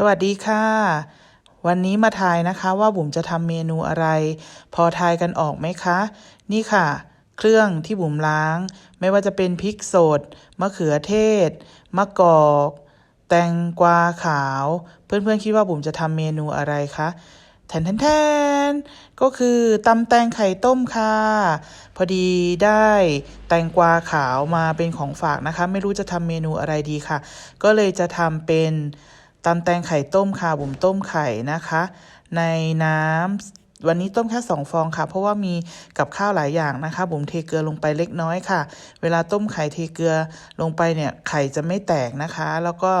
สวัสดีค่ะ วันนี้มาทายนะคะว่าบุ๋มจะทำเมนูอะไร พอทายกันออกไหมคะ นี่ค่ะ เครื่องที่บุ๋มล้าง ไม่ว่าจะเป็นพริกสด มะเขือเทศ มะกอก แตงกวาขาว เพื่อนๆคิดว่าบุ๋มจะทำเมนูอะไรคะแทนแทนแทนก็คือตำแตงไข่ต้มค่ะ พอดีได้แตงกวาขาวมาเป็นของฝากนะคะ ไม่รู้จะทำเมนูอะไรดีค่ะ ก็เลยจะทำเป็น ตำแตงไข่ต้มค่ะบุ๋มต้มไข่นะคะ ในน้ำ วันนี้ต้มแค่สองฟองค่ะ เพราะว่ามีกับข้าวหลายอย่างนะคะบุ๋มเทเกลือลงไปเล็กน้อยค่ะ เวลาต้มไข่เทเกลือลงไปเนี่ยไข่จะไม่แตกนะคะ แล้วก็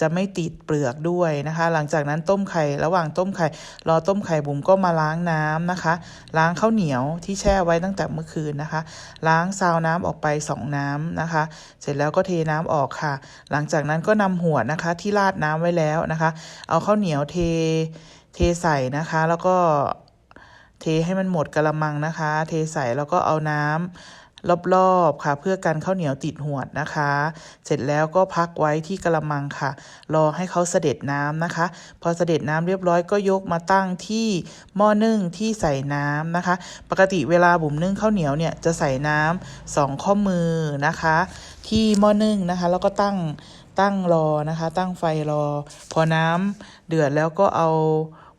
จะไม่ติดเปลือกด้วยนะคะ หลังจากนั้นต้มไข่ระหว่างต้มไข่รอต้มไข่บุ๋มก็มาล้างน้ำนะคะ ล้างข้าวเหนียวที่แช่ไว้ตั้งแต่เมื่อคืนนะคะ ล้างซาวน้ำออกไปสองน้ำนะคะ เสร็จแล้วก็เทน้ำออกค่ะ หลังจากนั้นก็นำหัวนะคะที่ราดน้ำไว้แล้วนะคะ เอาข้าวเหนียวเทเทใส่นะคะ แล้วก็ เทให้มันหมดกระมังนะคะ เทใส่แล้วก็เอาน้ำรอบๆค่ะ เพื่อกันข้าวเหนียวติดหวดนะคะ เสร็จแล้วก็พักไว้ที่กระมังค่ะ รอให้เขาเสด็จน้ำนะคะ พอเสด็จน้ำเรียบร้อยก็ยกมาตั้งที่หม้อนึ่งที่ใส่น้ำนะคะ ปกติเวลาบุ๋มนึ่งข้าวเหนียวเนี่ยจะใส่น้ำสองข้อมือนะคะ ที่หม้อนึ่งนะคะ แล้วก็ตั้งตั้งรอนะคะ ตั้งไฟรอ พอน้ำเดือดแล้วก็เอา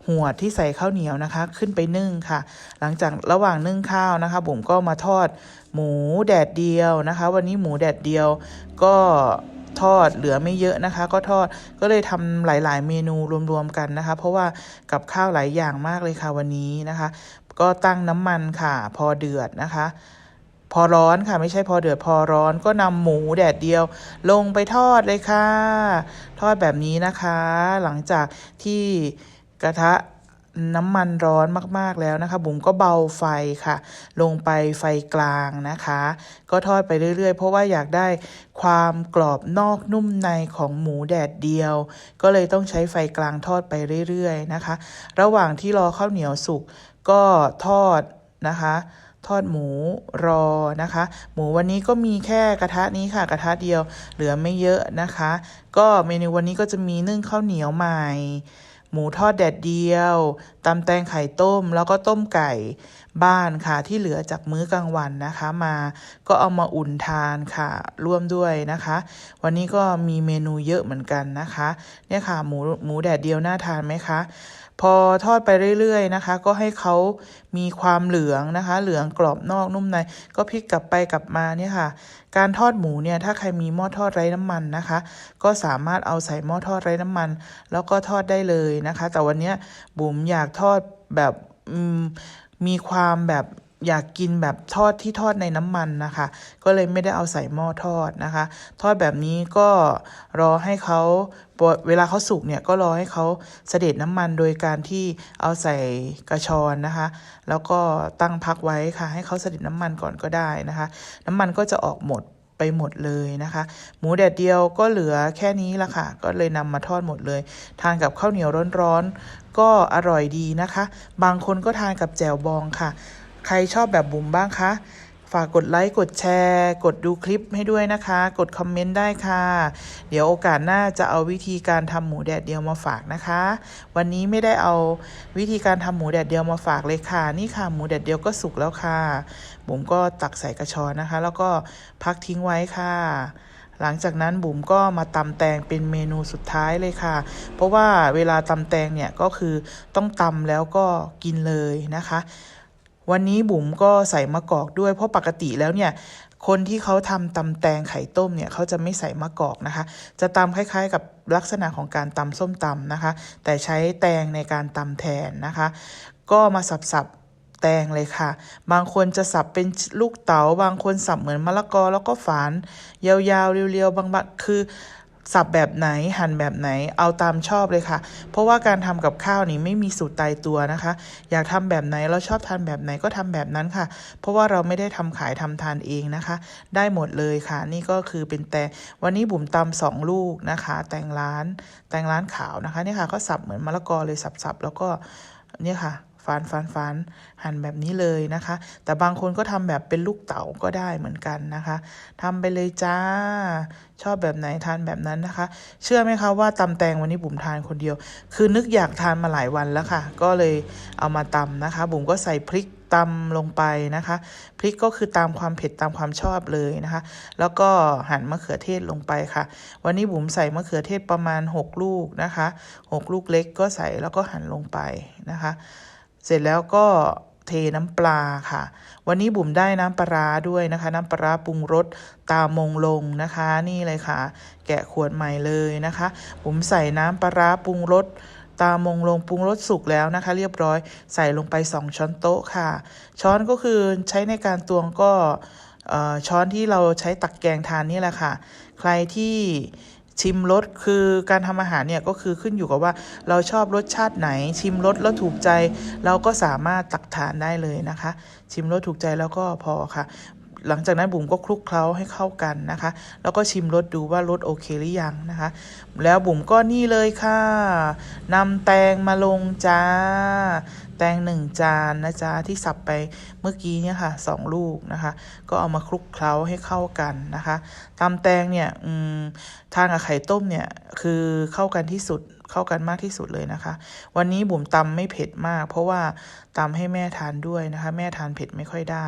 หัวที่ใส่ข้าวเหนียวนะคะ ขึ้นไปนึ่งค่ะ หลังจากระหว่างนึ่งข้าวนะคะบุ๋มก็มาทอดหมูแดดเดียวนะคะ วันนี้หมูแดดเดียวก็ทอดเหลือไม่เยอะนะคะ ก็ทอดก็เลยทำหลาย ๆ เมนูรวมๆกันนะคะ เพราะว่ากับข้าวหลายอย่างมากเลยค่ะวันนี้นะคะ ก็ตั้งน้ำมันค่ะ พอเดือดนะคะ พอร้อนค่ะไม่ใช่พอเดือดพอร้อนก็นำหมูแดดเดียว ลงไปทอดเลยค่ะ ทอดแบบนี้นะคะ หลังจากที่ กระทะน้ำมันร้อนมากๆแล้วนะคะ บุ๋มก็เบาไฟค่ะ ลงไปไฟกลางนะคะ ก็ทอดไปเรื่อยๆ เพราะว่าอยากได้ความกรอบนอกนุ่มในของหมูแดดเดียว ก็เลยต้องใช้ไฟกลางทอดไปเรื่อยๆนะคะ ระหว่างที่รอข้าวเหนียวสุกก็ทอดนะคะ ทอดหมูรอนะคะ หมูวันนี้ก็มีแค่กระทะนี้ค่ะ กระทะเดียวเหลือไม่เยอะนะคะ ก็เมนูวันนี้ก็จะมีนึ่งข้าวเหนียวใหม่ หมูทอดแดดเดียวตำแตงไข่ต้มแล้วก็ต้มไก่บ้านค่ะ ที่เหลือจากมื้อกลางวันนะคะมาก็เอามาอุ่นทานค่ะ ร่วมด้วยนะคะ วันนี้ก็มีเมนูเยอะเหมือนกันนะคะ เนี่ยค่ะหมูหมูแดดเดียวน่าทานไหมคะ พอทอดไปเรื่อยๆนะคะ ก็ให้เขามีความเหลืองนะคะ เหลืองกรอบนอกนุ่มใน ก็พลิกกลับไปกลับมาเนี่ยค่ะ การทอดหมูเนี่ยถ้าใครมีหม้อทอดไร้น้ำมันนะคะ ก็สามารถเอาใส่หม้อทอดไร้น้ำมัน แล้วก็ทอดได้เลยนะคะ แต่วันนี้บุ๋มอยากทอดแบบมีความแบบ อยากกินแบบทอดที่ทอดในน้ำมันนะคะ ก็เลยไม่ได้เอาใส่หม้อทอดนะคะ ทอดแบบนี้ก็รอให้เขาเวลาเขาสุกเนี่ยก็รอให้เขาเสด็จน้ำมันโดยการที่เอาใส่กระชอนนะคะ แล้วก็ตั้งพักไว้ค่ะ ให้เขาเสด็จน้ำมันก่อนก็ได้นะคะ น้ำมันก็จะออกหมดไปหมดเลยนะคะ หมูแดดเดียวก็เหลือแค่นี้ละค่ะ ก็เลยนำมาทอดหมดเลย ทานกับข้าวเหนียวร้อนๆก็อร่อยดีนะคะ บางคนก็ทานกับแจ่วบองค่ะ ใครชอบแบบบุ๋มบ้างคะ ฝากกดไลค์กดแชร์ กดดูคลิปให้ด้วยนะคะ กดคอมเมนต์ได้ค่ะ เดี๋ยวโอกาสหน้าจะเอาวิธีการทำหมูแดดเดียวมาฝากนะคะ วันนี้ไม่ได้เอาวิธีการทำหมูแดดเดียวมาฝากเลยค่ะ นี่ค่ะหมูแดดเดียวก็สุกแล้วค่ะบุ๋มก็ตักใส่กระชอนนะคะ แล้วก็พักทิ้งไว้ค่ะหลังจากนั้นบุ๋มก็มาตำแตงเป็นเมนูสุดท้ายเลยค่ะ เพราะว่าเวลาตำแตงเนี่ยก็คือต้องตำแล้วก็กินเลยนะคะ วันนี้บุ๋มก็ใส่มะกอกด้วยเพราะปกติแล้วเนี่ยคนที่เขาทำตำแตงไข่ต้มเนี่ยเขาจะไม่ใส่มะกอกนะคะ จะตำคล้ายๆ กับลักษณะของการตำส้มตำนะคะ แต่ใช้แตงในการตำแทนนะคะ ก็มาสับๆแตงเลยค่ะ บางคนจะสับเป็นลูกเต๋าบางคนสับเหมือนมะละกอแล้วก็ฝาน ยาวๆเรียวๆบางๆคือ สับแบบไหนหั่นแบบไหนเอาตามชอบเลยค่ะ เพราะว่าการทำกับข้าวนี่ไม่มีสูตรตายตัวนะคะ อยากทำแบบไหนเราชอบทานแบบไหนก็ทำแบบนั้นค่ะ เพราะว่าเราไม่ได้ทำขายทำทานเองนะคะ ได้หมดเลยค่ะ นี่ก็คือเป็นแตงวันนี้บุ๋มตำสองลูกนะคะ แตงร้านแตงร้านขาวนะคะเนี่ยค่ะก็สับเหมือนมะละกอเลยสับๆแล้วก็เนี่ยค่ะ ฝานฝานฝานหั่นแบบนี้เลยนะคะ แต่บางคนก็ทำแบบเป็นลูกเต๋าก็ได้เหมือนกันนะคะทำไปเลยจ้า ชอบแบบไหนทานแบบนั้นนะคะ เชื่อไหมคะว่าตำแตงวันนี้บุ๋มทานคนเดียว คือนึกอยากทานมาหลายวันแล้วค่ะ ก็เลยเอามาตำนะคะ บุ๋มก็ใส่พริกตำลงไปนะคะพริกก็คือตามความเผ็ดตามความชอบเลยนะคะ แล้วก็หั่นมะเขือเทศลงไปค่ะ วันนี้บุ๋มใส่มะเขือเทศประมาณ 6 ลูกนะคะ 6 ลูกเล็กก็ใส่แล้วก็หั่นลงไปนะคะ เสร็จแล้วก็เทน้ำปลาค่ะ วันนี้บุ๋มได้น้ำปลาด้วยนะคะ น้ำปลาปรุงรสตามงลงนะคะ นี่เลยค่ะ แกะขวดใหม่เลยนะคะ บุ๋มใส่น้ำปลาปรุงรสตามงลงปรุงรสสุกแล้วนะคะ เรียบร้อยใส่ลงไป 2 ช้อนโต๊ะค่ะ ช้อนก็คือใช้ในการตวงก็เอ่อช้อนที่เราใช้ตักแกงทานนี่แหละค่ะ ใครที่ ชิมรสคือการทำอาหารเนี่ยก็คือขึ้นอยู่กับว่าเราชอบรสชาติไหน ชิมรสแล้วถูกใจ เราก็สามารถตักทานได้เลยนะคะ ชิมรสถูกใจแล้วก็พอค่ะ หลังจากนั้นบุ๋มก็คลุกเคล้าให้เข้ากันนะคะ แล้วก็ชิมรสดูว่ารสโอเคหรือยังนะคะ แล้วบุ๋มก็นี่เลยค่ะนำแตงมาลงจ้า แตงหนึ่งจานนะจ๊ะที่สับไปเมื่อกี้เนี่ยค่ะสองลูกนะคะ ก็เอามาคลุกเคล้าให้เข้ากันนะคะตำแตงเนี่ยทานกับไข่ต้มเนี่ยคือเข้ากันที่สุดเข้ากันมากที่สุดเลยนะคะ วันนี้บุ๋มตำไม่เผ็ดมาก เพราะว่าตำให้แม่ทานด้วยนะคะ แม่ทานเผ็ดไม่ค่อยได้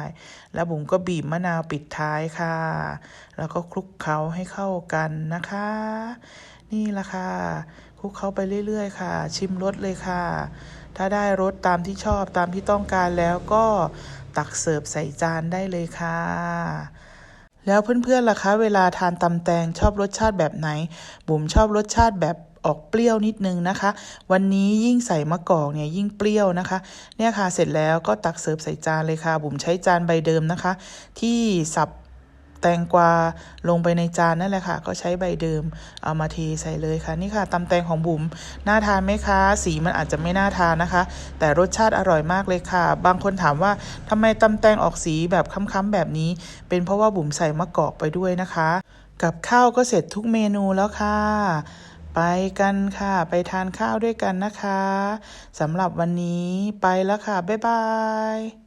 แล้วบุ๋มก็บีบมะนาวปิดท้ายค่ะ แล้วก็คลุกเคล้าให้เข้ากันนะคะ นี่ละค่ะ คลุกเคล้าไปเรื่อยๆ ค่ะ ชิมรสเลยค่ะ ถ้าได้รสตามที่ชอบตามที่ต้องการแล้วก็ตักเสิร์ฟใส่จานได้เลยค่ะ แล้วเพื่อนๆล่ะคะเวลาทานตำแตงชอบรสชาติแบบไหน บุ๋มชอบรสชาติแบบออกเปรี้ยวนิดนึงนะคะ วันนี้ยิ่งใส่มะกอกเนี่ยยิ่งเปรี้ยวนะคะ เนี่ยค่ะเสร็จแล้วก็ตักเสิร์ฟใส่จานเลยค่ะ บุ๋มใช้จานใบเดิมนะคะ ที่สับ แตงกวาลงไปในจานนั่นแหละค่ะ ก็ใช้ใบเดิมเอามาเทใส่เลยค่ะ นี่ค่ะตำแตงของบุ๋มน่าทานไหมคะ สีมันอาจจะไม่น่าทานนะคะ แต่รสชาติอร่อยมากเลยค่ะ บางคนถามว่าทำไมตำแตงออกสีแบบค้ำๆแบบนี้ เป็นเพราะว่าบุ๋มใส่มะกอกไปด้วยนะคะ กับข้าวก็เสร็จทุกเมนูแล้วค่ะไปกันค่ะ ไปทานข้าวด้วยกันนะคะสำหรับวันนี้ไปแล้วค่ะ บ๊ายบาย